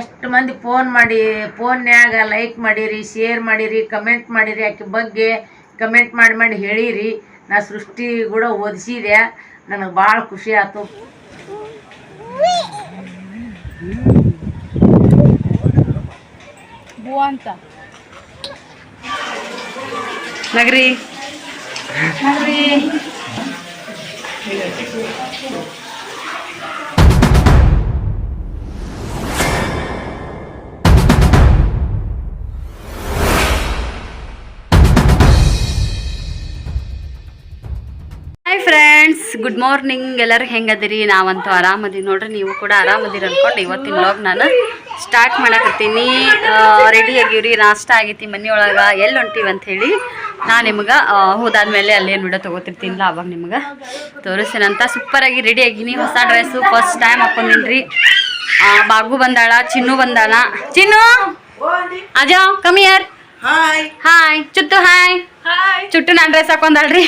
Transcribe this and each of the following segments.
ಎಷ್ಟು ಮಂದಿ ಫೋನ್ ಮಾಡಿ ಫೋನ್ಯಾಗ ಲೈಕ್ ಮಾಡಿರಿ ಶೇರ್ ಮಾಡಿರಿ ಕಮೆಂಟ್ ಮಾಡಿರಿ ಆಕೆ ಬಗ್ಗೆ ಕಮೆಂಟ್ ಮಾಡಿ ಮಾಡಿ ಹೇಳಿರಿ. ನಾ ಸೃಷ್ಟಿ ಕೂಡ ಓದಿಸಿದೆ. ನನಗೆ ಭಾಳ ಖುಷಿ ಆಯ್ತು ಅಂತ. ನಗರಿ. ಹಾಯ್ ಫ್ರೆಂಡ್ಸ್ ಗುಡ್ ಮಾರ್ನಿಂಗ್ ಎಲ್ಲರೂ ಹೆಂಗದಿರಿ? ನಾವಂತೂ ಆರಾಮದೀವಿ ನೋಡ್ರಿ ನೀವು ಕೂಡ ಆರಾಮದಿರಿ ಅನ್ಕೊಂಡು ಇವತ್ತಿನ ಬ್ಲಾಗ್ ನಾನು ಸ್ಟಾರ್ಟ್ ಮಾಡಕತ್ತೀನಿ. ರೆಡಿ ಆಗಿವ್ರಿ ನಾಷ್ಟ ಆಗೈತಿ ಮನೆಯೊಳಗೆ ಎಲ್ಲಿ ಹೊಂಟೀವಿ ಅಂತ ಹೇಳಿ ನಾ ನಿಮ್ಗೆ ಹೋದಾದ್ಮೇಲೆ ಅಲ್ಲೇನು ವಿಡಿಯೋ ತೊಗೋತಿರ್ತೀನಿಲ್ಲ ಅವಾಗ ನಿಮ್ಗೆ ತೋರಿಸ್ತೀನಂತ ಸೂಪರಾಗಿ ರೆಡಿ ಆಗಿನಿ. ಹೊಸ ಡ್ರೆಸ್ಸು ಫಸ್ಟ್ ಟೈಮ್ ಹಾಕೊಂಡಿನ್ರಿ. ಬಾಗು ಬಂದಾಳ ಚಿನ್ನು ಬಂದಾಳ ಚಿನ್ನು? ಅಜಾವ್ come here hi hi Chuttu hi Chuttu ನಾನು ಡ್ರೆಸ್ ಹಾಕೊಂಡಾಳ್ರಿ?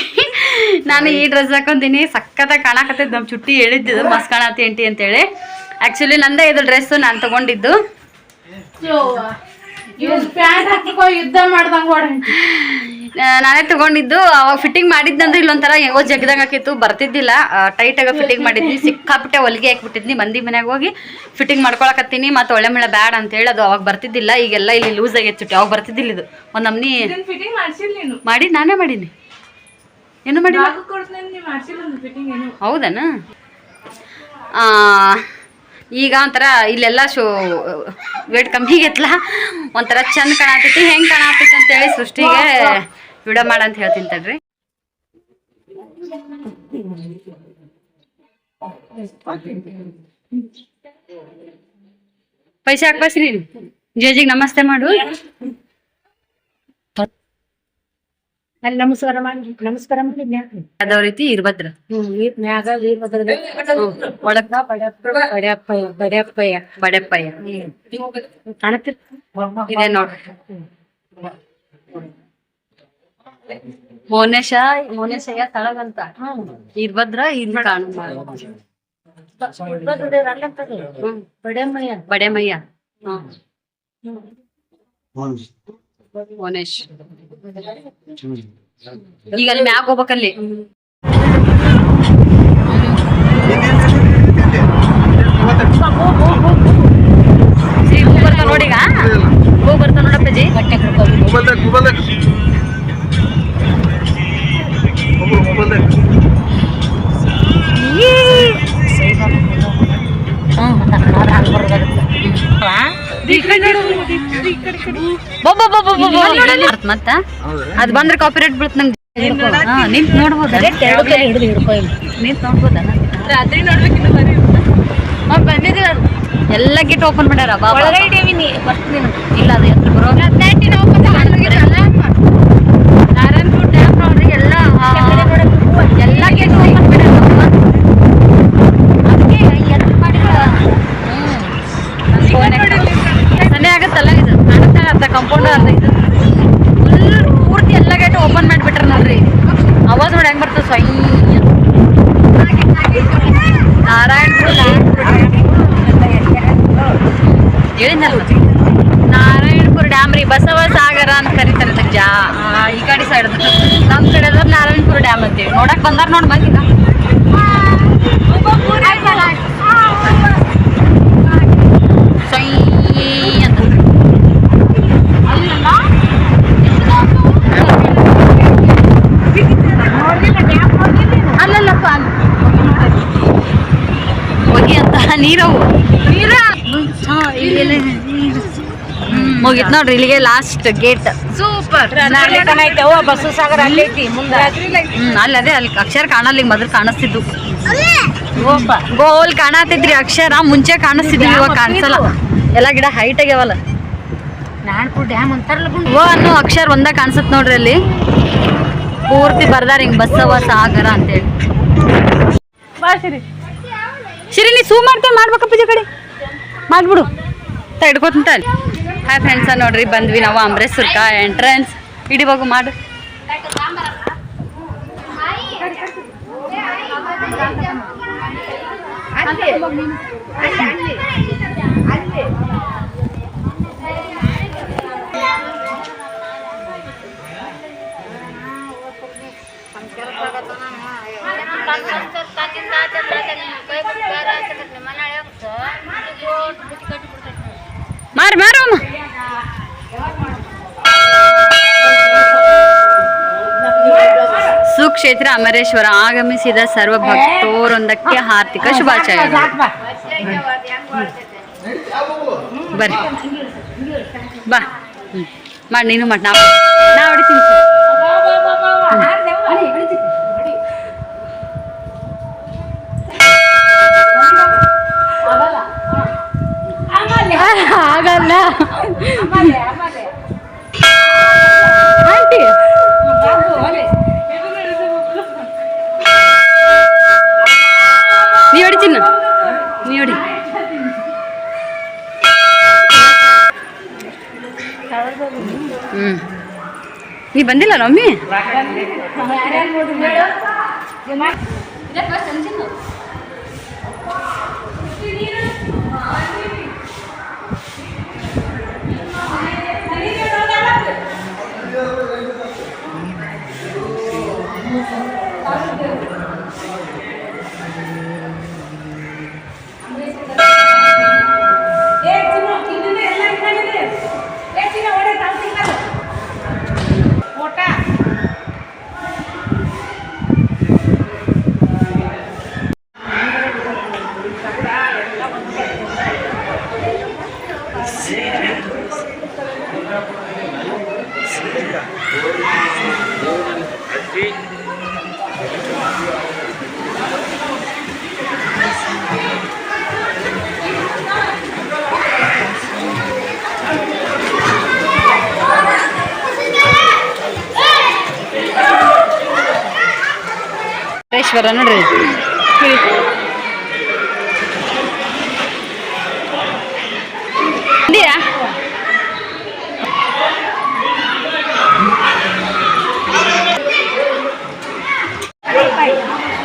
ನಾನು ಈ ಡ್ರೆಸ್ ಹಾಕೊಂತೀನಿ ಸಖತ್ತಾಗಿ ಕಾಣಕತ್ತೈತೆ ನಮ್ಮ ಚುಟ್ಟಿ ಹೇಳಿದ್ದು ಮಸ್ತ್ ಕಾಣತಿ ಎಂಟಿ ಅಂತೇಳಿ. ಆ್ಯಕ್ಚುಲಿ ನಂದೇ ಇದು ಡ್ರೆಸ್ ನಾನು ತಗೊಂಡಿದ್ದು. ಯುದ್ಧ ಮಾಡ್ದಂಗ ನಾನೇ ತಗೊಂಡಿದ್ದು. ಅವಾಗ ಫಿಟ್ಟಿಂಗ್ ಮಾಡಿದ್ದಂದ್ರೆ ಇಲ್ಲೊಂಥರ ಹೆಂಗೋ ಜಗ್ದಂಗೆ ಹಾಕಿತ್ತು. ಬರ್ತಿದ್ದಿಲ್ಲ. ಟೈಟಾಗಿ ಫಿಟ್ಟಿಂಗ್ ಮಾಡಿದ್ನಿ ಸಿಕ್ಕಾಪಟ್ಟೆ ಹೊಲಿಗೆ ಹಾಕ್ಬಿಟ್ಟಿದ್ನಿ. ಮಂದಿ ಮನೆಗೆ ಹೋಗಿ ಫಿಟ್ಟಿಂಗ್ ಮಾಡ್ಕೊಳಕತ್ತೀನಿ. ಮತ್ತು ಒಳ್ಳೆ ಮಳೆ ಬ್ಯಾಡ ಅಂತೇಳಿ ಅದು ಅವಾಗ ಬರ್ತಿದ್ದಿಲ್ಲ. ಈಗೆಲ್ಲ ಇಲ್ಲಿ ಲೂಸ್ ಆಗೈತೆ ಚುಟ್ಟಿ ಅವಾಗ ಬರ್ತಿದ್ದಿಲ್ಲ ಇದು. ಒಂದು ನಮ್ನಿ ಮಾಡಿ ನಾನೇ ಮಾಡೀನಿ. ಏನು ಮಾಡಿ ಹೌದನಾ? ಈಗ ಒಂಥರ ಇಲ್ಲೆಲ್ಲ ಶೋ, ವೇಟ್ ಕಮ್ಮಿ ಆಗೈತ್ಲ ಒಂಥರ ಚಂದ ಕಾಣತೈತಿ, ಹೆಂಗ್ ಕಾಣತೈತಿ ಅಂತೇಳಿ ಸೃಷ್ಟಿಗೆ ವಿಡಿಯೋ ಮಾಡ ಅಂತ ಹೇಳ್ತೀನಿ ತಡ್ರಿ. ಪೈಸೆ ಹಾಕ್ಬಸ್ರಿ ಜೇಜಿಗೆ ನಮಸ್ತೆ ಮಾಡು. ಅಲ್ಲಿ ನಮಸ್ಕಾರ ಮಾಡಿ ನಮಸ್ಕಾರ ಮಾಡಿ ಅದಾವ ರೀತಿ ಇರ್ಬದ್ರ ಮ್ಯಾಗ ವೀರಭದ್ರ ಒಳಗ ಬಡ್ಯಪ್ಪಯ್ಯ ಬಡ್ಯಪ್ಪಯ್ಯ ಬಡೆಪ್ಪಯ್ಯ. ಕಾಣತಿರ್ ಇದೆ ನೋಡ್ರಿ ಮೋನೇಶ ಮೋನೇಶಯ್ಯ ತಳಗಂತ. ಇರ್ಬದ್ರ ಇಲ್ಲಿ ಕಾಣು. ಬಡ್ಯಮ್ಮಯ್ಯ ಬಡೆಮಯ್ಯ ಮೋನೇಶ್ ಈಗ ಅಲ್ಲಿ ಮ್ಯಾಗ ಹೋಗ್ಬೇಕಲ್ಲಿ ಮತ್ತ? ಅದ್ ಬಂದ್ರೆ ಕಾಪಿರೇಟ್ ಬೀಳ್ತ ನಂಗೆ ನಿಂತ್ ನೋಡ್ಬೋದ? ನಿಂತ್ ನೋಡ್ಬೋದ? ಎಲ್ಲ ಗಿಟ್ ಓಪನ್ ಮಾಡ್ಯಾರ? ಇಲ್ಲ ಅದು ಎತ್ರ ಬರೋ ನಾರಾಯಣಪುರ ಡ್ಯಾಮ್ ನೋಡ್ರಿ ಎಲ್ಲ ಆ, ಎಲ್ಲ ಗೇಟ್ ಓಪನ್ ಮಾಡ್ಯಾರ ಅದಕ್ಕೆ ಎತ್ರ ಮಾಡಿದ್ರ ಸನ್ನೆ ಆಗತ್ತಲ್ಲ ಇದು ಕಾಣುತ್ತೆ ಅರ್ಧ ಕಂಪೌಂಡ್ ಅರ್ಧ ಇದು. ಫುಲ್ ಪೂರ್ತಿ ಎಲ್ಲ ಗೇಟ್ ಓಪನ್ ಮಾಡಿಬಿಟ್ರ ನೋಡ್ರಿ. ಅವಾಜ್ ನೋಡಿ ಹೆಂಗ್ ಬರ್ತದೆ ಸ್ವಯಂ ನಾರಾಯಣಪುರ ಹೇಳಿದ್ನಲ್ಲ ನಾರಾಯಣಪುರ ಡ್ಯಾಮ್ ರೀ, ಬಸವ ಸಾಗರ ಅಂತ ಕರೀತಾರೆ ಜಾ ಈ ಕಡೆ ಸೈಡ್ ನಮ್ಮ ಕಡೆ ನಾರಾಯಣಪುರ ಡ್ಯಾಮ್ ಅಂತೇಳಿ ನೋಡಕ್ ಬಂದಾರ ನೋಡಿ ಬಂದಿಲ್ಲ ಸೊಯ್ ಅಂತ ಅಲ್ಲಲ್ಲಪ್ಪ ಅಲ್ಲಿ. ಹೋಗಿ ನೀರವು ಮುಗಿತ್ ನೋಡ್ರಿ ಇಲ್ಲಿಗೆ last gate super bus Sagara ಅಲ್ಲಿ ಅಲ್ಲಿ ಅದೇ ಅಲ್ಲಿ ಅಕ್ಷರ ಕಾಣಲ್ಲ ಈಗ ಮೊದಲು ಕಾಣಿಸ್ತಿದ್ದು ಗೋಲ್ ಕಾಣತಿದ್ರಿ ಅಕ್ಷರ ಮುಂಚೆ ಕಾಣಿಸ್ತಿದ್ವಿ ಇವಾಗ ಕಾಣಿಸಲ್ಲ. ಎಲ್ಲ ಗಿಡ ಹೈಟ್ ಆಗ್ಯಾವಲ್ಲ ಡ್ಯಾಮ್ ಅಂತಾರಲ್ಲ ಓ ಅನ್ನೋ ಅಕ್ಷರ ಒಂದ ಕಾಣಿಸುತ್ತೆ ನೋಡ್ರಿ ಅಲ್ಲಿ. ಪೂರ್ತಿ ಬರ್ದಾರ ಹಿಂಗ್ ಬಸವ ಸಾಗರ ಅಂತೇಳಿ. ಬಾ ಸಿರಿ ಶಿರಿ, ನೀ ಸೂ ಮಾಡ್ತಾ ಮಾಡ್ಬೇಕಪ್ಪ ಪೂಜೆ ಕಡೆ. ಮಾಡ್ಬಿಡು. ತಡ್ಕೊತ ಹಾಯ್ ಫ್ರೆಂಡ್ಸ ನೋಡ್ರಿ, ಬಂದ್ವಿ ನಾವು ಅಮ್ರೇಶ್ವರ್ಕ ಎಂಟ್ರೆನ್ಸ್ ಹೋಗು, ಮಾಡು. ಮಾರು ಮಾರು ಸುಕ್ಷೇತ್ರ ಅಮರೇಶ್ವರ ಆಗಮಿಸಿದ ಸರ್ವ ಭಕ್ತೋರೊಂದಕ್ಕೆ ಹಾರ್ದಿಕ ಶುಭಾಶಯಗಳು. ಬರ್ರಿ. ಬಾ. ಮಾಡಿ ನೀನು ಮಾಡಿ ನಾವು ನಾವು ಹೊಡಿತೀನಿ. ಆಗಲ್ಲ ಆಂಟಿ ನೀ ಹೊಡಿ ಚಿನ್ನ ನೀ ಹೊಡಿ ಹ್ಞೂ ನೀ ಬಂದಿಲ್ಲ ಮಮ್ಮಿ ಈಶ್ವರ ನೋಡ್ರಿ.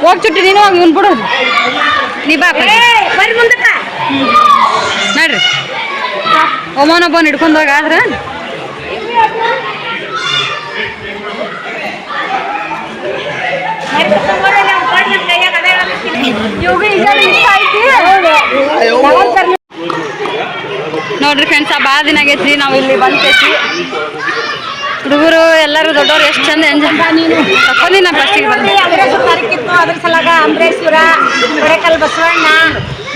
ಹೋಗ್ ಚುಟ್ಟಿ ನೀನು ಹೋಗಿ ಇವ್ನು ಬಿಡೋದು ನೀ ಬಾ ಅಪ್ಪ. ಬರ್ರಿ ಮುಂದಕ್ಕ. ನೋಡ್ರಿ. ಒಮ್ಮನೊಬ್ಬನ ಹಿಡ್ಕೊಂಡು ಹೋಗಿ ಆದ್ರ? ನೋಡ್ರಿ ಫ್ರೆಂಡ್ಸ್ ಆ ಭಾಳ ದಿನ ಆಗೈತ್ರಿ ನಾವು ಇಲ್ಲಿ ಬಂದೈತಿ ಹುಡುಗರು ಎಲ್ಲರೂ ದೊಡ್ಡವ್ರು ಎಷ್ಟು ಚಂದ ಎಂಜಾಯ್ ತಕೊಂಡಿನ ಫಸ್ಟಿಗೆ ಬಂದು ತಾರೀಕಿತ್ತು ಅದ್ರ ಸಲಾಗ ಅಂಬರೇಶ್ವರ ಕೊಡೆಕಲ್ ಬಸವಣ್ಣ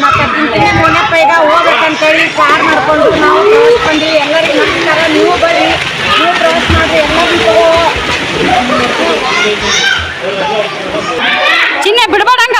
ಮತ್ತೆ ತಿಂತೀನಿ ಅಂತ ಹೋಗ್ಬೇಕಂತೇಳಿ ಕಾರ್ ಮಾಡ್ಕೊಂಡು ನಾವು ಬಂದ್ವಿ ಎಲ್ಲರಿಗೂ ನಮಸ್ಕಾರ. ನೀವು ಬರ್ರಿ. ನೀವು ಪ್ರವಾಸ ಮಾಡ್ರಿ ಎಲ್ಲರಿಗೂ ಚಿನ್ನ ಬಿಡ್ಬೇಡ ಹಂಗ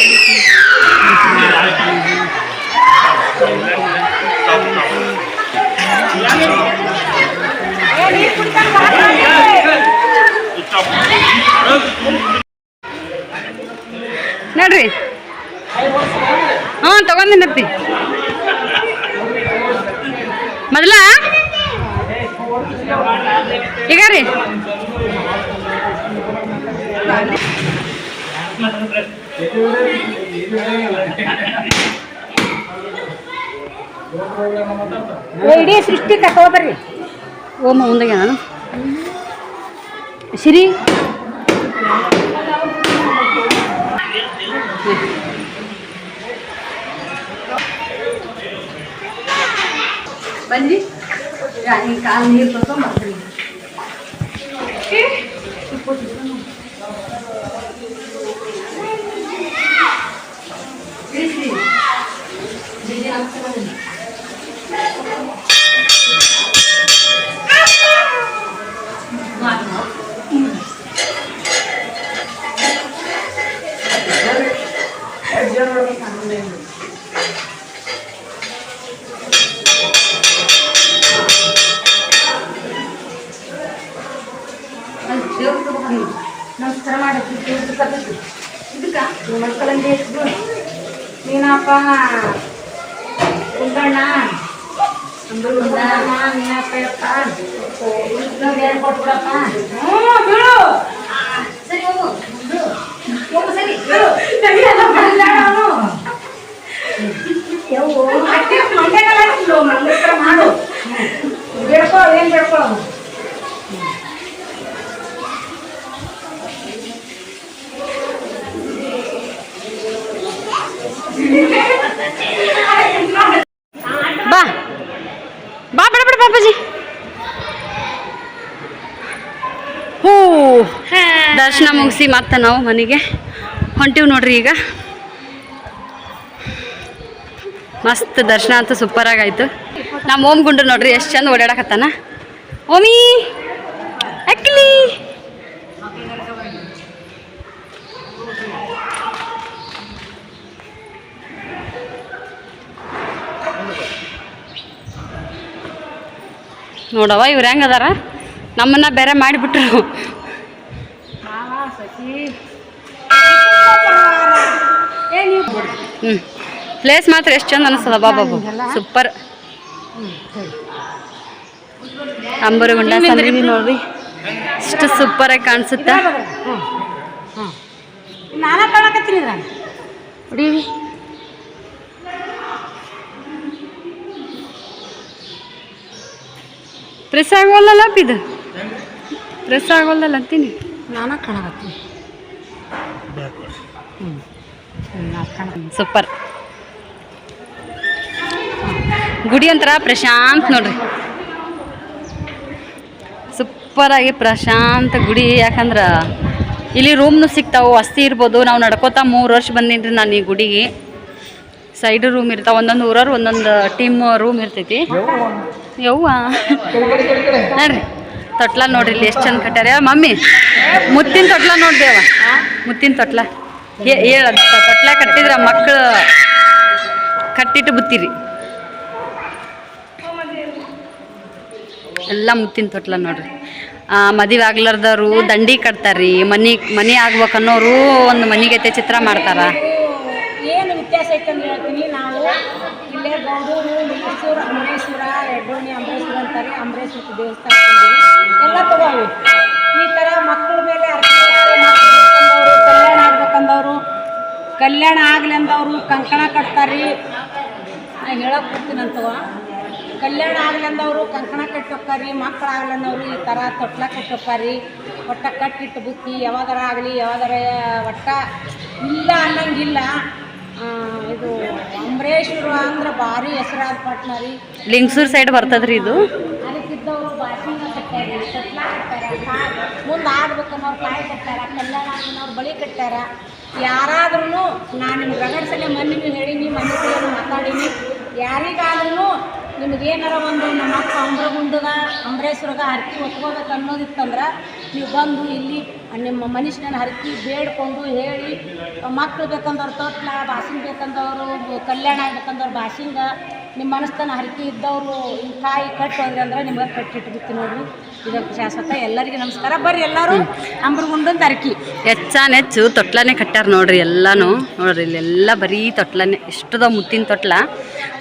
ನೋಡ್ರಿ. ಹ್ಞೂ ತಗೊಂಡಿನತ್ತಿ ಮೊದಲ? ಈಗ ರೀ. ಇಡೀ ಸೃಷ್ಟಿ ಕಟ್ಟೋದ್ರಿ ಓಮ ಮುಂದಾಗ ನಾನು. ಬಂದ್ರಿ ಕಾಲು ನೀರು ತೊಗೊಂಡು ಬರ್ತೀನಿ. ನೀನಪ್ಪ ಕುಂದಣ್ಣ ಬಾ. ಬಾ ಬೇಡ ಬೇಡ ಬಾಬಾಜಿ ಹೂ. ದರ್ಶನ ಮುಗಿಸಿ ಮತ್ತೆ ನಾವು ಮನೆಗೆ ಹೊಂಟಿವಿ ನೋಡ್ರಿ ಈಗ. ಮಸ್ತ್ ದರ್ಶನ ಅಂತ ಸೂಪರ್ ಆಗಾಯ್ತು ನಮ್ಮ ಓಮ್ ಗುಂಡ್ರು ನೋಡ್ರಿ ಎಷ್ಟು ಚಂದ ಓಡಾಡಕತ್ತಾನ. ಓಮಿ ಅಕ್ಲಿ ನೋಡವ ಇವ್ರು ಹೆಂಗೆ ಅದಾರ? ನಮ್ಮನ್ನ ಬೇರೆ ಮಾಡಿಬಿಟ್ರು. ಹ್ಞೂ ಪ್ಲೇಸ್ ಮಾತ್ರ ಎಷ್ಟು ಚಂದ ಅನಿಸ್ತದ ಬಾಬಾಬು ಸೂಪರ್ ಅಂಬರಗುಂಡ ಸಂದ್ರಿ ನೋಡ್ರಿ. ಇಷ್ಟು ಸೂಪರ್ ಆಗಿ ಕಾಣಿಸುತ್ತೆ. ನಾನೇ ಕಾಣಕತ್ತೀನಿ ಪ್ರೆಸ್ ಆಗೋಲ್ಲಲ್ಲ ಇದು ಪ್ರೆಸ್ ಆಗೋಲ್ಲಲ್ಲ ಅಂತೀನಿ ನಾನ ಕಾಣಕತ್ತೀನಿ. ಸೂಪರ್. ಗುಡಿ ಒಂಥರ ಪ್ರಶಾಂತ್ ನೋಡ್ರಿ. ಸೂಪರ್ ಆಗಿ ಪ್ರಶಾಂತ ಗುಡಿ ಯಾಕಂದ್ರೆ ಇಲ್ಲಿ ರೂಮ್ನು ಸಿಗ್ತಾವೆ ವಸ್ತಿ ಇರ್ಬೋದು. ನಾವು ನಡ್ಕೋತಾ ಮೂರು ವರ್ಷ ಬಂದೀನಿ ನಾನು ಈ ಗುಡಿಗೆ. ಸೈಡ್ ರೂಮ್ ಇರ್ತಾವೆ ಒಂದೊಂದು ಊರವ್ರು ಒಂದೊಂದು ಟೀಮ್ ರೂಮ್ ಇರ್ತೈತಿ. ಯವ್ವ? ನೋಡ್ರಿ. ತೊಟ್ಲ ನೋಡ್ರಿ ಇಲ್ಲಿ ಎಷ್ಟು ಚಂದ ಕಟ್ಟಾರ ಮಮ್ಮಿ, ಮುತ್ತಿನ ತೊಟ್ಲ ನೋಡ್ದೇವ ಮುತ್ತಿನ ತೊಟ್ಲ. ಹೇಳ ತೊಟ್ಲ ಕಟ್ಟಿದ್ರ ಮಕ್ಕಳು ಕಟ್ಟಿಟ್ಟು ಬುತ್ತಿರಿ. ಎಲ್ಲ ಮುತ್ತಿನ ತೊಟ್ಲ ನೋಡ್ರಿ. ಮದುವೆ ಆಗ್ಲಾರ್ದವ್ರು ದಂಡಿ ಕಟ್ತಾರ್ರಿ. ಮನಿ ಮನಿ ಆಗ್ಬೇಕನ್ನೋರು ಒಂದು ಮನೆಗೆ ಚಿತ್ರ ಮಾಡ್ತಾರ. ಏನು ವ್ಯತ್ಯಾಸ ಐತೆ ಅಂತ ಹೇಳ್ತೀನಿ ನಾವು ಇಲ್ಲೇ ಗೌಡೂರು ಮೈಸೂರು ಅಮರೇಶ್ವರ ಎಡ್ಡೋಣಿ ಅಮರೇಶ್ವರ ಅಂತಾರೆ ಅಮರೇಶ್ವರ ದೇವಸ್ಥಾನ. ಎಲ್ಲ ತಗೋವಿ ಈ ಥರ ಮಕ್ಕಳ ಮೇಲೆ ಅರ್ಥ ಕಲ್ಯಾಣ ಆಗ್ಬೇಕಂದವರು, ಕಲ್ಯಾಣ ಆಗಲಿ ಅಂದವರು ಕಂಕಣ ಕಟ್ತಾರ್ರಿ. ನಾ ಹೇಳಕ್ ಬರ್ತೀನಿ ಅಂತವ. ಕಲ್ಯಾಣ ಆಗ್ಲಿ ಅಂದವರು ಕಂಕಣ ಕಟ್ಟಿ ಮಕ್ಕಳು ಅಂದವರು ಈ ಥರ ತೊಟ್ಲ ಕಟ್ಟೋಕ್ಕಾರಿ ಒಟ್ಟ ಕಟ್ಟಿಟ್ಟು ಬುತ್ತಿ ಯಾವಾಗಾರ ಆಗಲಿ, ಯಾವಾಗಾರ ಒಟ್ಟ ಇಲ್ಲ ಅನ್ನಂಗಿಲ್ಲ. ಇದು ಅಂಬರೇಶ್ವರ ಅಂದ್ರೆ ಭಾರಿ ಹೆಸರಾದ ಪಟ್ನ ರೀ. ಲಿಂಗ್ಸೂರ್ ಸೈಡ್ ಬರ್ತದ್ರಿ ಇದು ಅದಕ್ಕಿದ್ದವರು ಬಾಸಿಂಗ ಕಟ್ಟಾರ ತೊಟ್ಲ ಕಟ್ಟಾರ ಕಾಯಿ ಆಡ್ಬೇಕು ಅನ್ನೋರು ಕಾಯಿ ಕಟ್ಟಾರ, ಕಲ್ಯಾಣ ಅನ್ನೋರು ಬಳಿ ಕಟ್ಟಾರ. ಯಾರಾದ್ರೂ ನಾನು ನಿಮ್ಗೆ ರಗಡ್ ಮನೆ ಹೇಳೀನಿ ಮನೆ ಮಾತಾಡೀನಿ. ಯಾರಿಗಾದ್ರೂ ನಿಮ್ಗೆ ಏನಾರ ಒಂದು ನಮ್ಮ ಅಕ್ಕ ಅಂಬ್ರಗುಂಡಗ ಅಂಬರೇಶ್ವರಗ ಹರಕೆ ಒತ್ಕೋಬೇಕು ಅನ್ನೋದಿತ್ತಂದ್ರೆ ನೀವು ಬಂದು ಇಲ್ಲಿ ನಿಮ್ಮ ಮನುಷ್ಯನ ಹರಕೆ ಬೇಡ್ಕೊಂಡು ಹೇಳಿ ಮಕ್ಕಳು ಬೇಕಂದವ್ರು ತೊಟ್ಲ, ಬಾಸಿಂಗ್ ಬೇಕಂದವರು, ಕಲ್ಯಾಣ ಆಗ್ಬೇಕಂದವ್ರು ಬಾಸಿಂಗ ನಿಮ್ಮ ಮನಸ್ಥಾನ ಹರಕೆ ಇದ್ದವರು ಕಾಯಿ ಕಟ್ಟು ಅಂದ್ರೆ ನಿಮ್ಗೆ ಕಟ್ಟಿಟ್ಬಿಡ್ತೀನಿ ನೋಡ್ರಿ. ಇದಕ್ಕೆ ಶಾಶ್ವತ ಎಲ್ಲರಿಗೂ ನಮಸ್ಕಾರ. ತೊಟ್ಲನೇ ಕಟ್ಟಾರ ನೋಡ್ರಿ ಎಲ್ಲಾನು. ನೋಡ್ರಿ ಇಲ್ಲೆಲ್ಲ ಬರೀ ತೊಟ್ಲನೆ ಇಷ್ಟದ ಮುತ್ತಿನ ತೊಟ್ಲ.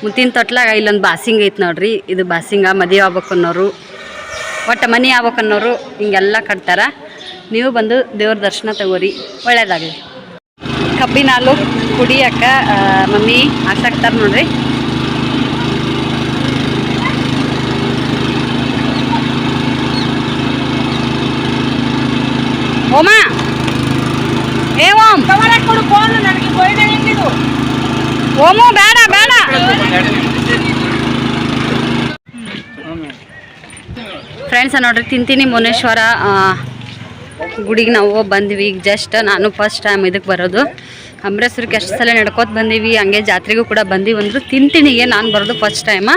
ಮುತ್ತಿನ ತೊಟ್ಲಾಗ ಇಲ್ಲೊಂದು ಬಾಸಿಂಗ್ ಐತೆ ನೋಡ್ರಿ. ಇದು ಬಾಸಿಂಗ ಮದುವೆ ಆಗ್ಬೇಕು ಅನ್ನೋರು ಒಟ್ಟು ಮನೆ ಆಗ್ಬೇಕು ಅನ್ನೋರು ಹಿಂಗೆಲ್ಲ ಕಟ್ತಾರ. ನೀವು ಬಂದು ದೇವ್ರ ದರ್ಶನ ತಗೋರಿ. ಒಳ್ಳೇದಾಗಲಿ. ಕಬ್ಬಿನ ಹಾಲು ಕುಡಿಯಕ್ಕ ಆ, ಮಮ್ಮಿ ಆಸಕ್ತಾರ ನೋಡ್ರಿ ಓಮಾ ಏ ಓಂ ತಗೊಳಕ್ ಕೊಡು ಫೋನ್ ನನಗೆ ಗೋಯ್ದೆ ಇದು ಓಮು ಬೇಡ ಬೇಡ. ಫ್ರೆಂಡ್ಸ್ ನೋಡ್ರಿ ತಿಂತೀನಿ ಮುನೇಶ್ವರ ಗುಡಿಗೆ ನಾವು ಬಂದ್ವಿ. ಈಗ ಜಸ್ಟ್ ನಾನು ಫಸ್ಟ್ ಟೈಮ್ ಇದಕ್ಕೆ ಬರೋದು. ಅಮರೇಶ್ವರಕ್ಕೆ ಎಷ್ಟು ಸಲ ನಡ್ಕೋತ ಬಂದೀವಿ ಹಂಗೆ ಜಾತ್ರೆಗೂ ಕೂಡ ಬಂದೀವಿ ಅಂದ್ರು ತಿಂತಿಣಿಗೆ ನಾನು ಬರೋದು ಫಸ್ಟ್ ಟೈಮ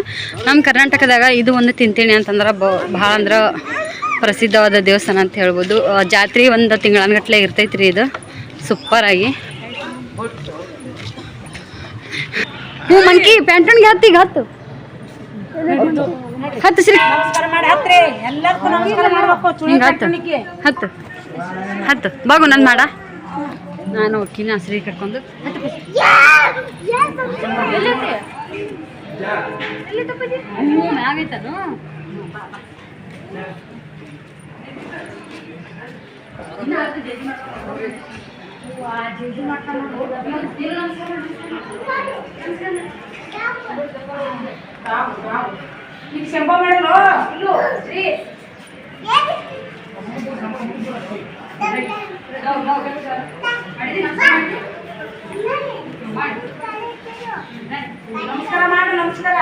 ನಮ್ಮ ಕರ್ನಾಟಕದಾಗ ಇದು ಒಂದು ತಿಂತಿಣಿ ಅಂತಂದ್ರೆ ಬ ಭಾಳ ಅಂದ್ರೆ ಪ್ರಸಿದ್ಧವಾದ ದೇವಸ್ಥಾನ ಅಂತ ಹೇಳ್ಬೋದು. ಜಾತ್ರೆ ಒಂದು ತಿಂಗಳನ್ಗಟ್ಲೆ ಇರ್ತೈತೆ ರೀ ಇದು. ಸೂಪರಾಗಿ ಹ್ಞೂ ಮನ್ಕಿ ಪ್ಯಾಂಟನ್ಗೆ ಹತ್ತಿಗೆ ಹತ್ತು ಹತ್ತು. ಶ್ರೀ ಹತ್ತು. ಹತ್ತು. ಹತ್ತು. ಬಾಗು ನಾನು ಮಾಡ. ನಾನು ಕಿನ ಶ್ರೀ ಕಟ್ಕೊಂಡು ಮ್ಯಾಗೈತದು ಶಂಭ ಮಾಡಲು ನಮಸ್ಕಾರ ಮಾಡು ನಮಸ್ಕಾರ.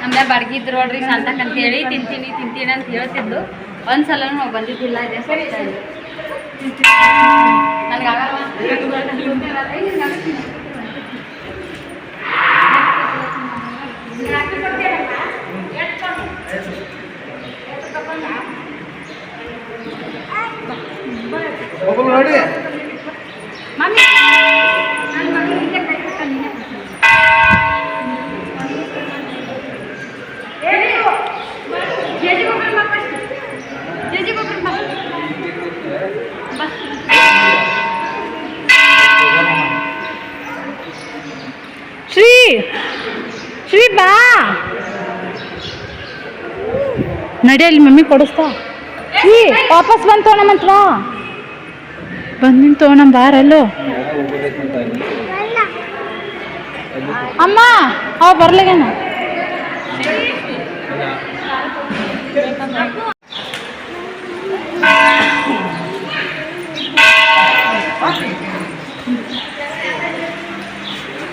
ನಮ್ದೆ ಬಾಡ್ಗಿ ಇದ್ರು ನೋಡ್ರಿ ಸಂತಕ್ ಅಂತ ಹೇಳಿ ತಿಂತೀನಿ ತಿಂತೀನಿ ಅಂತ ಹೇಳ್ತಿದ್ದು ಒಂದ್ಸಲ ನಾವು ಬಂದಿದ್ದಿಲ್ಲ, ಇದೆ ನನಗೆ ನೋಡಿ ಮಮ್ಮಿ ಶ್ರೀ ಶ್ರೀ ಬಾ ನಡಿಯಲ್ಲಿ ಮಮ್ಮಿ ಕೊಡಿಸ್ತಾ? ಈ ವಾಪಸ್ ಬಂದು ತೊಗೊಳಮಂತ ಬಾ ಬಂದಿನ ತೊಗೊಳಂ ಬಾರಲ್ಲೋ. ಅಮ್ಮ, ಅವ ಬರ್ಲಿಗೇನ.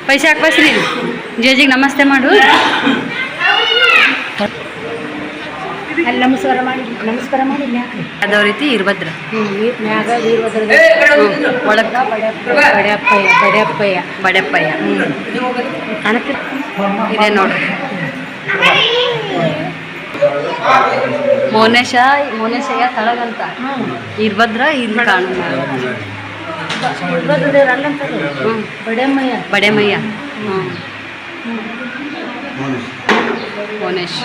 ಪೈಸೆ ಹಾಕ್ಬಸ್ರಿ ಜೇಜಿಗೆ ನಮಸ್ತೆ ಮಾಡು. ಅಲ್ಲಿ ನಮಸ್ಕಾರ ಮಾಡಿ ನಮಸ್ಕಾರ ಮಾಡಿ ಅದ ರೀತಿ ಇರ್ಬದ್ರ ಮ್ಯಾಗ ವೀರಭದ್ರ ಒಳಗ ಬಡ್ಯಪ್ಪಯ್ಯ ಬಡ್ಯಪ್ಪಯ್ಯ ಹ್ಞೂ ಕಾಣಕ್ಕೆ ಇದೆ ನೋಡ್ರಿ. ಮೋನೇಶ ಮೋನೇಶಯ್ಯ ತಳಗಂತ. ಇರ್ಬದ್ರ ಇಲ್ಲಿ ಕಾಣು ಹ್ಞೂ ಬಡೆಮಯ್ಯ ಬಡೆಮಯ್ಯ ಹ್ಞೂ ಮೋನೇಶ್.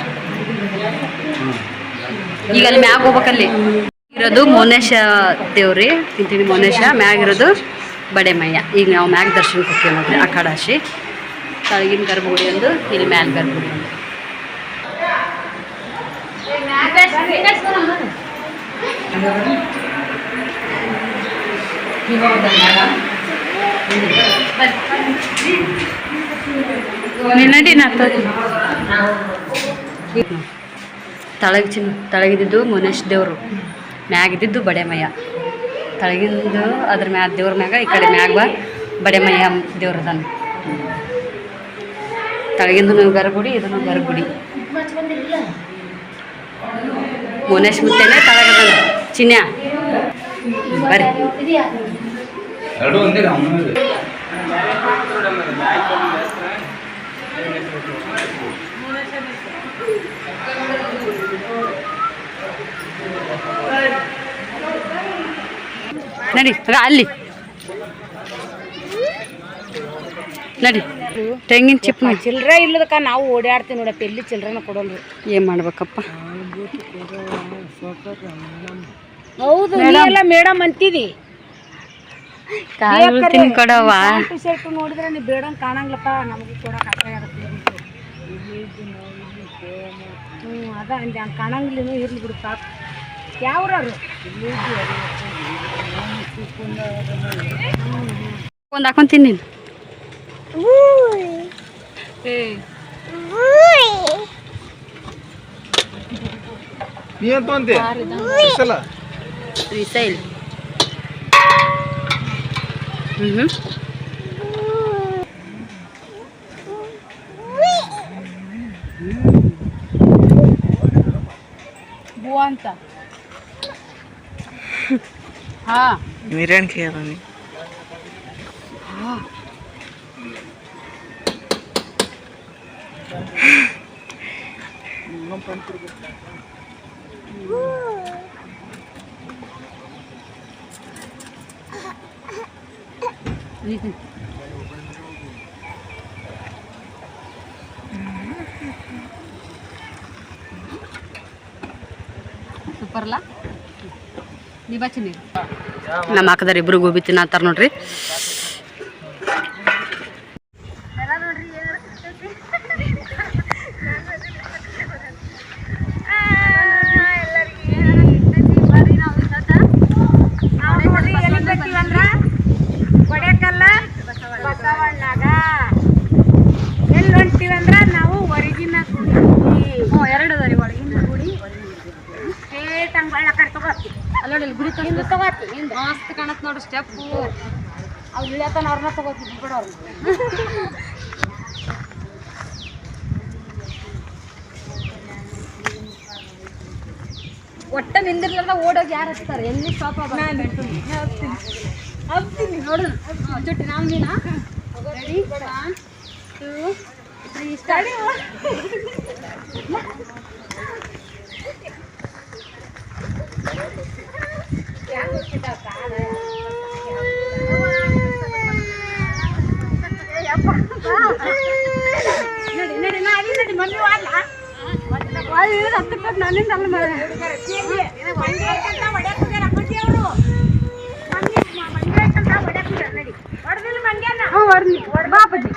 ಈಗ ಅಲ್ಲಿ ಮ್ಯಾಗ ಹೋಗ್ಬೇಕಲ್ಲಿ ಇರೋದು ಮೋನೇಶ ದೇವ್ರಿ. ತಿಂತೀನಿ ಮೋನೇಶ. ಮ್ಯಾಗ ಇರೋದು ಬಡೆಮಯ್ಯ. ಈಗ ನಾವು ಮ್ಯಾಗ ದರ್ಶನಕ್ಕೆ ಹೋಗ್ತೀವಿ ನೋಡ್ರಿ, ಅಖಾಡಾಶಿ. ಕೆಳಗಿನ ಗರ್ಭಗುಡಿ ಒಂದು, ಇಲ್ಲಿ ಮ್ಯಾಲ ಗರ್ಭಗುಡಿ ಒಂದು. ನಡಿ ನಾ ತಳಗ ಚಿನ್ನ ತಳಗಿದ್ದು ಮುನೇಶ್ ದೇವರು. ಮ್ಯಾಗಿದ್ದು ಬಡೆಮಯ್ಯ. ತಳಗಿಂದು ಅದ್ರ ಮ್ಯಾಗ ದೇವ್ರ ಮ್ಯಾಗ, ಈ ಕಡೆ ಮ್ಯಾಗ ಬಡೆಮಯ್ಯ ದೇವ್ರ ಅದಾನ ತಳಗಿಂದು ಗರ್ಭಗುಡಿ ಇದನ್ನು ಗರ್ಭಗುಡಿ ಮುನೇಶ್ ಮುತ್ತೇನೆ ತಳಗದ ಚಿನ್ಯ, ಬರ್ರಿ. ಎರಡು ನಡಿ ಅಲ್ಲಿ. ನಡಿ. ತೆಂಗಿನ ಚಿಪ್ ಚಿಲ್ಲರ ಇಲ್ಲದಕ್ಕ ನಾವು ಓಡಾಡ್ತೀವಿ ನೋಡಪ್ಪ ಎಲ್ಲಿ ಚಿಲ್ರೆನ ಕೊಡೋಲ್ರಿ. ಏನು ಮಾಡ್ಬೇಕಪ್ಪ? ಹೌದು ಎಲ್ಲ ಮೇಡಮ್ ಅಂತೀವಿ ಕಾಲು ತಿನ್ಕೊಡವ ಟಿ ಶರ್ಟ್ ನೋಡಿದ್ರೆ ನೀವು ಬೇಡಂಗ್ ಕಾಣಂಗ್ಲಪ್ಪ ನಮಗೂ ಕೊಡಕ್ಕೆ ಅಸಹ್ಯ ಆಗುತ್ತೆ. ಹ್ಞೂ ಅದ ಅಂದೆ ಹಂಗೆ ಕಾಣಂಗಿಲ್ಲ ಇರ್ಲಿ ಬಿಡು ಪಾಪ ಯಾವ್ರವ್ರು ಒಂದು ಹಾಕೊಂತೀನಿ ನೀನು ನೀ ಅಂತ ಅಂತೆ ಎಷ್ಟಲ್ಲ ರಿಸೈಲ್ ಹ್ಞೂ ಹ್ಞೂ ಬೂ હા મિરણ ખેવાની Super lah. ನಮ್ಮ ಹಾಕದಾರ ಇಬ್ರು ಗೋಬಿ ತಿನ್ನತ್ತಾರ ನೋಡ್ರಿ. ಕೊಡೆಕಲ್ಲ ಬಸವಣ್ಣಗ ಎಲ್ಲಿ ಹೊಂಟಿವಂದ್ರ ನಾವು ಹೊರಗಿನ ಗುಡಿ ಹ್ಞೂ ಎರಡು ಅದ ರೀ ಒಳಗಿನ ಗುಡಿ ಸ್ಟ್ರೇಟ್ ಹಂಗೆ ಬಳ್ಳ ಕಡೆ ಗುಡಿ ಹಿಂದೆ ತಗೋತಿ ಹಿಂದೆ. ಮಸ್ತ್ ಕಾಣತ್ ನೋಡ್ರಿ ಸ್ಟೆಪ್ಪು ಅವ್ರು ಇಳಿಯತನ ಅವ್ರನ್ನ ತಗೋತಿದ್ವಿ ಬಿಡು ಅವ್ರನ್ನ ಒಟ್ಟ ನಿಂದಿರ್ಲಾರ್ದ ಓಡೋಗಿ ಯಾರು ಹಚ್ತಾರೆ? ಎಲ್ಲಿ ಸ್ಟಾಪ್ ಹಬ್ತೀನಿ. ನೋಡು. ಜೊತೆ ನಾವು ನೀನಾ? Ready one two three start ನಡಿ ನಡಿ ನಾ ಅಲ್ಲಿ ನಡಿ ಮಮ್ಮಿ ವಾದ್ಲ ನನ್ನಿಂದ ಅಲ್ಲ ಮಾಡ ಹ್ಞೂ ಹೊಡ್ನಿ ಬಾ ಅಪ್ಪಾಜಿ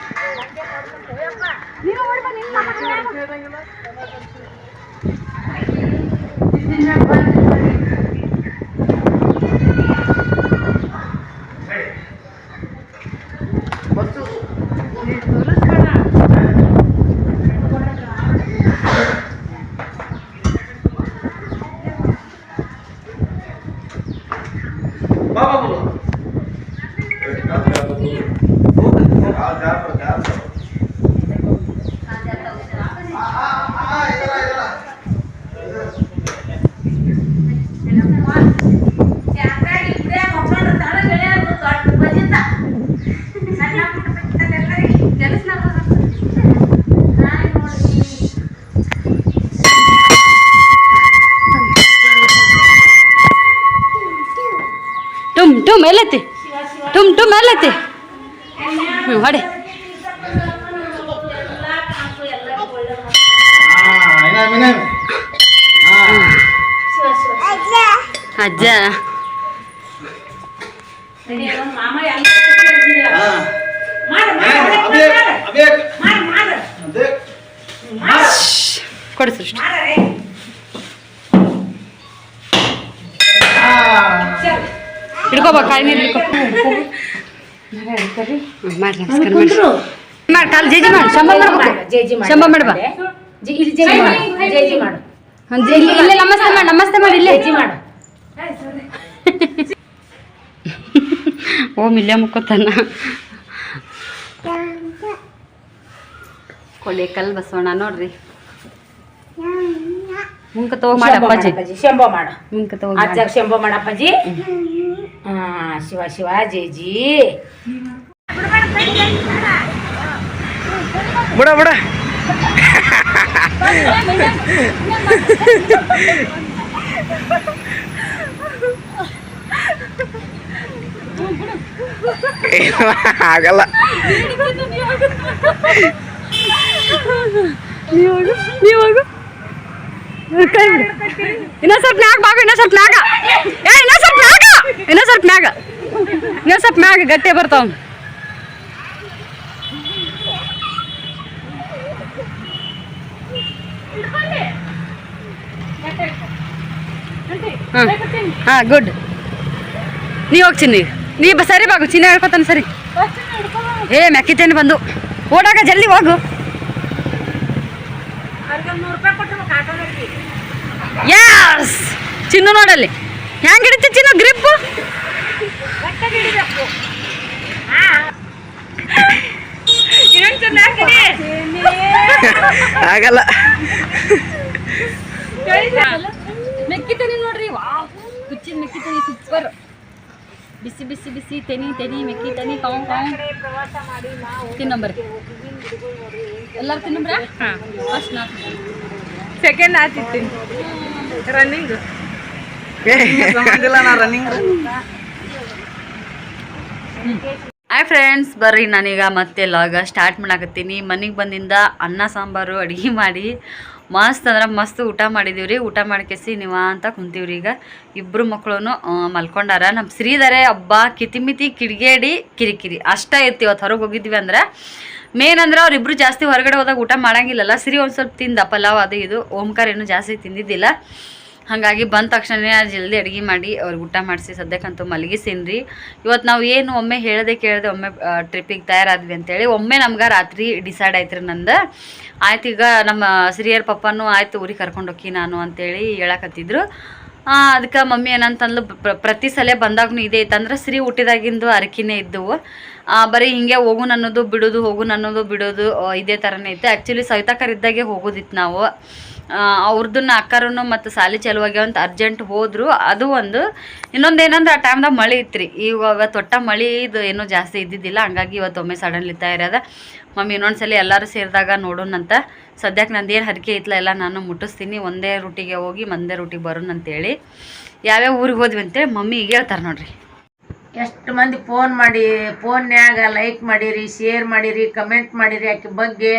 ಟುಮ್ ಟುಮ್ ಎಲ್ಲೈತಿ ಟುಮ್ ಟುಮ್ ಎಲ್ಲೈತಿ ಹ್ಞೂ ಹೊಡೆ. ಅಜ್ಜ. ಕೊಡಿ ಸೃಷ್ಟಿ. ಹಿಡ್ಕೋಬಾ ಕಾಯಿ ನೀರು ಹಿಡ್ಕೊ. ಹ್ಮ್, ಮಾಡಿ ನಮಸ್ಕಾರ ಮಾಡಿ. ಮಾಡಿ ಕಾಲು ಜೇಜಿ ಮಾಡಿ ಶಂಬ ಮಾಡ್ಬೇಕು. ಶಂಬ ಮಾಡ್ಬಾ. ಇಲ್ಲಿ ಜೇಜಿ ಮಾಡು. ಜೇಜಿ ಮಾಡು. ಇಲ್ಲಿ ಇಲ್ಲೇ ನಮಸ್ತೆ ಮಾಡಿ ನಮಸ್ತೆ ಮಾಡಿ ಇಲ್ಲೇ. ಜೇಜಿ ಮಾಡು. ಓ ಮಿಲ್ಲೆ ಮುಕ್ಕೋತಾನ. ಕೊಳೆಕಲ್ ಬಸವಣ್ಣ ನೋಡ್ರಿ. ಮುಂಕ ತಗೋ ಮಾಡಿ ಅಪ್ಪಾಜಿ. ಶಂಭೋ ಮಾಡು. ಮುಂಕ ತಗೋಗ್ ಶಂಭ ಮಾಡು ಅಪ್ಪಾಜಿ. ಶಿವ ಶಿವ ಜೇಜಿ. ಬಿಡ ಬಿಡ ಏನು ಆಗಲ್ಲ ನೀವಾಗ ಕೈ ಬಿಡು ಇನ್ನೊಂದ್ ಸ್ವಲ್ಪ ಮ್ಯಾಗ ಬಾಗು ಇನ್ನೊಂದ್ ಸ್ವಲ್ಪ ಮ್ಯಾಗ ಏ ಇನ್ನೊಂದ್ ಸ್ವಲ್ಪ ಮ್ಯಾಗ ಇನ್ನೊಂದ್ ಸ್ವಲ್ಪ ಮ್ಯಾಗ ಇನ್ನೊಂದ್ ಸ್ವಲ್ಪ ಮ್ಯಾಗ ಗಟ್ಟಿ ಬರ್ತಾವ ಹಾಂ ಹಾಂ ಗುಡ್ ನೀ ಹೋಗಿ ಚಿನ್ನಿ. ನೀ ಬ ಸರಿ ಬಾಗು ಚಿನ್ನ ಹೇಳ್ಕೊತಾನೆ ಸರಿ. ಏ ಮೆಕ್ಕಿತೇನೆ ಬಂದು. ಓಡಾಗ ಜಲ್ದಿ ಹೋಗು. ಯಾಸ್ ಚಿನ್ನು ನೋಡಲ್ಲಿ. ಹೆಂಗ್ ಹಿಡಿತಿ ಚಿನ್ನು ಗ್ರಿಪ್ ಆಗಲ್ಲ. ಮೆಕ್ಕಿತೇನಿ ನೋಡ್ರಿ ವಾವ್ ಮೆಕ್ಕಿ ಮೆಕ್ಕಿತೇನಿ ಸೂಪರ್ ಬಿಸಿ ಬಿಸಿ ಬಿಸಿ ತೆನಿ ತೆನಿ ಮೆಕ್ಕಿ ತೆನಿ ಕಾವು ಕಾವು ತಿನ್ನಂಬರ್ರಿ ಎಲ್ಲರೂ ತಿನ್ನಂಬ್ರ ಫಸ್ಟ್ ನಾ ಸೆಕೆಂಡ್ ಆತಿತ್ತೀನಿ ರನ್ನಿಂಗ್ ನಾ ರನ್ನಿಂಗ್ ಹಾಯ್ ಫ್ರೆಂಡ್ಸ್ ಬರ್ರಿ ನಾನೀಗ ಮತ್ತೆ ಲಾಗ ಸ್ಟಾರ್ಟ್ ಮಾಡಾಕತ್ತೀನಿ. ಮನೆಗೆ ಬಂದಿಂದ ಅನ್ನ ಸಾಂಬಾರು ಅಡುಗೆ ಮಾಡಿ. ಮಸ್ತ್ ಅಂದ್ರೆ ಮಸ್ತ್ ಊಟ ಮಾಡಿದೀವಿ ರೀ ಊಟ ಮಾಡ್ಕೇಸಿ ನೀವ ಅಂತ ಕುಂತೀವ್ರಿ ಈಗ. ಇಬ್ಬರು ಮಕ್ಕಳು ಮಲ್ಕೊಂಡಾರ. ನಮ್ಮ ಶ್ರೀಧರೆ ಹಬ್ಬ ಕಿತಿಮಿತಿ, ಕಿಡಿಗೇಡಿ, ಕಿರಿಕಿರಿ. ಅಷ್ಟ ಐತಿ ಇವತ್ತು ಹೊರಗೆ ಹೋಗಿದ್ವಿ ಅಂದ್ರೆ. ಮೇನ್ ಅಂದ್ರೆ ಅವ್ರಿಬ್ರು ಜಾಸ್ತಿ ಹೊರಗಡೆ ಹೋದಾಗ ಊಟ ಮಾಡಂಗಿಲ್ಲಲ್ಲ. ಸಿರಿ ಒಂದು ಸ್ವಲ್ಪ ತಿಂದ ಪಲಾವ್ ಅದು ಇದು. ಓಂಕಾರ ಏನು ಜಾಸ್ತಿ ತಿಂದಿದ್ದಿಲ್ಲ. ಹಾಗಾಗಿ ಬಂದ ತಕ್ಷಣನೇ ಜಲ್ದಿ ಅಡುಗೆ ಮಾಡಿ ಅವ್ರಿಗೆ ಊಟ ಮಾಡಿಸಿ ಸದ್ಯಕ್ಕಂತೂ ಮಲಗಿಸೀನಿ ಇವತ್ತು ನಾವು ಏನು ಒಮ್ಮೆ ಹೇಳದೆ ಕೇಳದೆ ಒಮ್ಮೆ ಟ್ರಿಪ್ಪಿಗೆ ತಯಾರಾದ್ವಿ ಅಂತೇಳಿ. ಒಮ್ಮೆ ನಮ್ಗೆ ರಾತ್ರಿ ಡಿಸೈಡ್ ಆಯ್ತು ರೀ ನಂದು. ಆಯ್ತು ಈಗ ನಮ್ಮ ಸಿರಿಯರ್ ಪಪ್ಪನೂ ಆಯ್ತು ಊರಿಗೆ ಕರ್ಕೊಂಡು ಹೋಗಿ ನಾನು ಅಂತೇಳಿ ಹೇಳಕತ್ತಿದ್ರು. ಅದಕ್ಕೆ ಮಮ್ಮಿ ಏನಂತಂದ್ಲು, ಪ್ರ- ಪ್ರತಿ ಸಲ ಬಂದಾಗೂ ಇದೇ ಇತ್ತಂದ್ರೆ ಸಿರಿ ಹುಟ್ಟಿದಾಗಿಂದು ಅರಕಿನೇ ಇದ್ದವು ಬರೀ ಹಿಂಗೆ ಹೋಗುನ್ ಅನ್ನೋದು ಬಿಡೋದು ಹೋಗುನ್ ಅನ್ನೋದು ಬಿಡೋದು ಇದೇ ಥರನೇ ಇತ್ತು. ಆ್ಯಕ್ಚುಲಿ ಸವಿತಾಕರಿದ್ದಾಗೆ ಹೋಗೋದಿತ್ತು ನಾವು. ಅವ್ರದ್ದನ್ನ ಅಕ್ಕರೂ ಮತ್ತು ಸಾಲಿ ಚಲುವಾಗ್ಯಾವ ಅಂತ ಅರ್ಜೆಂಟ್ ಹೋದ್ರು. ಅದು ಒಂದು. ಇನ್ನೊಂದು ಏನಂದ್ರೆ ಆ ಟೈಮ್ದಾಗ ಮಳೆ ಇತ್ತು ರೀ ಇವಾಗ ತೊಟ್ಟ ಮಳೆ ಇದು ಏನೂ ಜಾಸ್ತಿ ಇದ್ದಿದ್ದಿಲ್ಲ. ಹಂಗಾಗಿ ಇವತ್ತು ಒಮ್ಮೆ ಸಡನ್ಲಿ ಇರೋದ ಮಮ್ಮಿ ಇನ್ನೊಂದು ಸಲ ಎಲ್ಲರೂ ಸೇರಿದಾಗ ನೋಡೋಣಂತ ಸದ್ಯಕ್ಕೆ ನಂದು ಏನು ಹರಕೆ ಐತ್ಲ ಎಲ್ಲ ನಾನು ಮುಟ್ಟಿಸ್ತೀನಿ. ಒಂದೇ ರೂಟಿಗೆ ಹೋಗಿ ಒಂದೇ ರೂಟಿಗೆ ಬರೋಣ ಅಂತೇಳಿ. ಯಾವ್ಯಾವ ಊರಿಗೆ ಹೋದ್ವಿ ಅಂತೇಳಿ ಮಮ್ಮಿ ಈಗ ಹೇಳ್ತಾರೆ ನೋಡ್ರಿ. ಎಷ್ಟು ಮಂದಿ ಫೋನ್ ಮಾಡಿ ಫೋನ್ಯಾಗ ಲೈಕ್ ಮಾಡಿರಿ ಶೇರ್ ಮಾಡಿರಿ ಕಮೆಂಟ್ ಮಾಡಿರಿ. ಆಕೆ ಬಗ್ಗೆ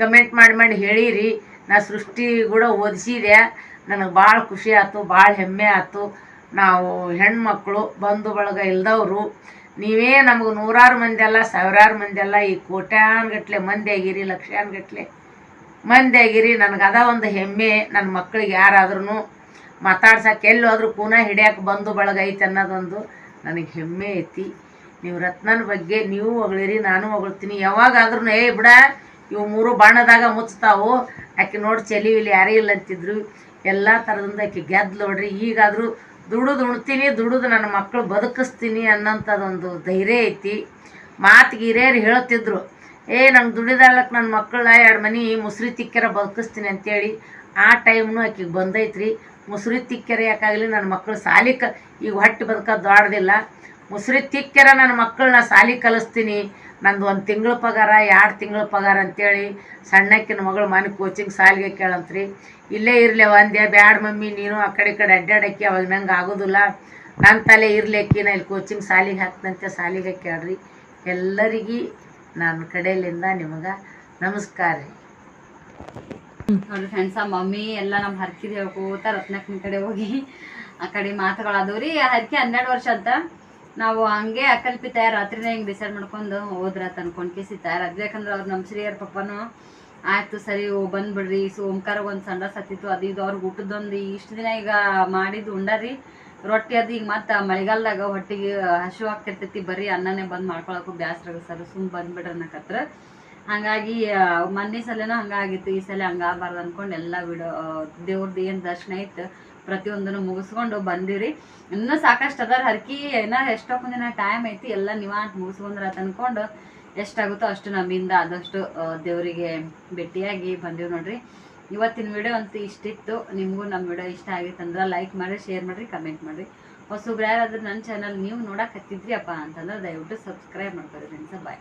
ಕಮೆಂಟ್ ಮಾಡಿ ಮಾಡಿ ಹೇಳಿರಿ. ನಾ ಸೃಷ್ಟಿ ಕೂಡ ಓದಿಸಿದೆ. ನನಗೆ ಭಾಳ ಖುಷಿ ಆಯ್ತು ಭಾಳ ಹೆಮ್ಮೆ ಆಯ್ತು. ನಾವು ಹೆಣ್ಮಕ್ಳು, ಬಂಧು ಬಳಗ ಇಲ್ದವರು, ನೀವೇ ನಮಗೆ ನೂರಾರು ಮಂದಿ ಅಲ್ಲ ಸಾವಿರಾರು ಮಂದಿ ಅಲ್ಲ ಈ ಕೋಟ್ಯಾನ್ಗಟ್ಲೆ ಮಂದಿ ಆಗಿರಿ ಲಕ್ಷಾನ್ಗಟ್ಲೆ ಮಂದಿ ಆಗಿರಿ. ನನಗೆ ಅದ ಒಂದು ಹೆಮ್ಮೆ. ನನ್ನ ಮಕ್ಕಳಿಗೆ ಯಾರಾದ್ರೂ ಮಾತಾಡ್ಸಕ್ಕೆ ಎಲ್ಲೋದ್ರೂ ಕೂನ ಬಂಧು ಬಂದು ಬಳಗ ಐತೆ ಅನ್ನೋದೊಂದು ನನಗೆ ಹೆಮ್ಮೆ ಐತಿ. ನೀವು ರತ್ನನ ಬಗ್ಗೆ ನೀವು ಹೊಗಳಿರಿ, ನಾನು ಹೊಗಳ್ತೀನಿ. ಯಾವಾಗಾದ್ರೂ ಏ ಬಿಡ ಇವು ಮೂರು ಬಣ್ಣದಾಗ ಮುಚ್ತಾವು. ಆಕೆ ನೋಡಿ ಚಲಿ ಇಲ್ಲಿ ಯಾರೇ ಇಲ್ಲ ಅಂತಿದ್ರು. ಎಲ್ಲ ಥರದಿಂದ ಆಕೆ ಗೆದ್ದು ನೋಡ್ರಿ. ಈಗಾದರೂ ದುಡಿದು ಉಣ್ತೀನಿ, ದುಡಿದು ನನ್ನ ಮಕ್ಕಳು ಬದುಕಿಸ್ತೀನಿ ಅನ್ನೋಂಥದ್ದೊಂದು ಧೈರ್ಯ ಐತಿ. ಮಾತು ಹಿರಿಯರು ಹೇಳ್ತಿದ್ರು ಏ, ನಂಗೆ ದುಡಿದಾಳಕ್ಕೆ ನನ್ನ ಮಕ್ಕಳನ್ನ ಎರಡು ಮನೆ ಮುಸ್ರಿ ತಿಕ್ಕೆರ ಬದುಕಿಸ್ತೀನಿ ಅಂತೇಳಿ. ಆ ಟೈಮ್ನು ಆಕೆಗೆ ಬಂದೈತ್ರಿ. ಮುಸ್ರಿ ತಿಕ್ಕರ ಯಾಕಾಗಲಿ ನನ್ನ ಮಕ್ಕಳು ಸಾಲಿ ಕ, ಈಗ ಹೊಟ್ಟೆ ಬದುಕೋದು ದೊಡ್ಡದಿಲ್ಲ ಮುಸ್ರಿ ತಿಕ್ಕರ ನನ್ನ ಮಕ್ಕಳನ್ನ ಸಾಲಿ ಕಲಿಸ್ತೀನಿ. ನಂದು ಒಂದು ತಿಂಗಳ ಪಗಾರ ಎರಡು ತಿಂಗಳ ಪಗಾರ ಅಂತೇಳಿ ಸಣ್ಣಕ್ಕಿನ ಮಗಳು ಮನೆ ಕೋಚಿಂಗ್ ಸಾಲಿಗೆ ಕೇಳಂತ್ರಿ. ಇಲ್ಲೇ ಇರಲಿ ಒಂದೇ ಬ್ಯಾಡ ಮಮ್ಮಿ, ನೀನು ಆ ಕಡೆ ಈ ಕಡೆ ಅಡ್ಡಾಡಕ್ಕೆ ಅವಾಗ ನಂಗೆ ಆಗೋದಿಲ್ಲ. ನನ್ನ ತಲೆ ಇರ್ಲಿಕ್ಕಿ ನಾ ಇಲ್ಲಿ ಕೋಚಿಂಗ್ ಸಾಲಿಗೆ ಹಾಕ್ತಂತೆ ಸಾಲಿಗೆ ಕೇಳ್ರಿ. ಎಲ್ಲರಿಗೂ ನನ್ನ ಕಡೆಯಲ್ಲಿಂದ ನಿಮಗೆ ನಮಸ್ಕಾರ ರೀ. ನೋಡ್ರಿ ಫ್ರೆಂಡ್ಸ ಮಮ್ಮಿ ಎಲ್ಲ ನಮ್ಮ ಹರ್ಕಿದ್ ಹೇಳ್ಕೋತ ರತ್ನಕ್ಕನ ಕಡೆ ಹೋಗಿ ಆ ಕಡೆ ಮಾತುಗಳಾದವು ರೀ. ಹರ್ಕಿ ಹನ್ನೆರಡು ವರ್ಷ ಅಂತ. ನಾವು ಹಂಗೆ ಅಕಲ್ಪಿತ ರಾತ್ರಿನೇ ಹಿಂಗೆ ಡಿಸೈಡ್ ಮಾಡ್ಕೊಂಡು ಹೋದ್ರ ಅನ್ಕೊಂಡ್ ಕೇಸಿ ಅದು ಯಾಕಂದ್ರೆ ಅವ್ರು ನಮ್ಮ ಶ್ರೀಯರ್ ಪಪ್ಪನೂ ಆಯ್ತು ಸರಿ ಬಂದ್ಬಿಡ್ರಿ. ಸೊ ಓಂಕಾರ ಒಂದು ಸಂಡ ಸತ್ತಿತ್ತು, ಅದು ಇದು ಅವ್ರಿಗೆ ಊಟದೊಂದು ಇಷ್ಟು ದಿನ ಈಗ ಮಾಡಿದ್ದು ಉಂಡಾರಿ. ರೊಟ್ಟಿ ಅದು ಈಗ ಮತ್ತೆ ಮಳೆಗಾಲದಾಗ ಹೊಟ್ಟಿಗೆ ಹಸಿವು ಆಗ್ತಿರ್ತೈತಿ, ಬರೀ ಅನ್ನನೇ ಬಂದ್ ಮಾಡ್ಕೊಳಕ್ಕೂ ಬ್ಯಾಸ್ರ ಸರ್, ಸುಮ್ ಬಂದ್ಬಿಡ್ರಿ ಅನ್ನಕತ್ರ ಹಂಗಾಗಿ ಮೊನ್ನೆ ಸಲನೂ ಹಂಗಾಗಿತ್ತು ಈ ಸಲ ಹಂಗಾಗಬಾರ್ದು ಅನ್ಕೊಂಡು ಎಲ್ಲ ವಿಡೋ ದೇವ್ರದ್ದು ಏನು ದರ್ಶನ ಇತ್ತು. ಪ್ರತಿಯೊಂದನ್ನು ಮುಗಿಸ್ಕೊಂಡು ಬಂದಿರಿ. ಇನ್ನೂ ಸಾಕಷ್ಟು ಅದಾರ ಹರ್ಕಿ, ಏನ ಎಷ್ಟೊಂದು ದಿನ ಟೈಮ್ ಐತಿ, ಎಲ್ಲ ನಿವಾಂತ ಮುಗಿಸ್ಕೊಂಡ್ರ ಅಂತ ಅನ್ಕೊಂಡು ಎಷ್ಟಾಗುತ್ತೋ ಅಷ್ಟು ನಮ್ಮಿಂದ ಆದಷ್ಟು ದೇವರಿಗೆ ಭೇಟಿಯಾಗಿ ಬಂದೀವಿ ನೋಡ್ರಿ. ಇವತ್ತಿನ ವಿಡಿಯೋ ಅಂತೂ ಇಷ್ಟಿತ್ತು. ನಿಮಗೂ ನಮ್ಮ ವಿಡಿಯೋ ಇಷ್ಟ ಆಗಿತ್ತಂದ್ರೆ ಲೈಕ್ ಮಾಡಿ ಶೇರ್ ಮಾಡಿರಿ ಕಮೆಂಟ್ ಮಾಡಿರಿ. ಹೊಸಬ್ರು ಯಾರಾದ್ರೂ ನನ್ನ ಚಾನಲ್ ನೀವು ನೋಡಕ್ಕೆ ಹತ್ತಿದ್ರಿ ಅಪ್ಪ ಅಂತಂದ್ರೆ ದಯವಿಟ್ಟು ಸಬ್ಸ್ಕ್ರೈಬ್ ಮಾಡ್ಕೊರಿ ಫ್ರೆಂಡ್ಸ ಬಾಯ್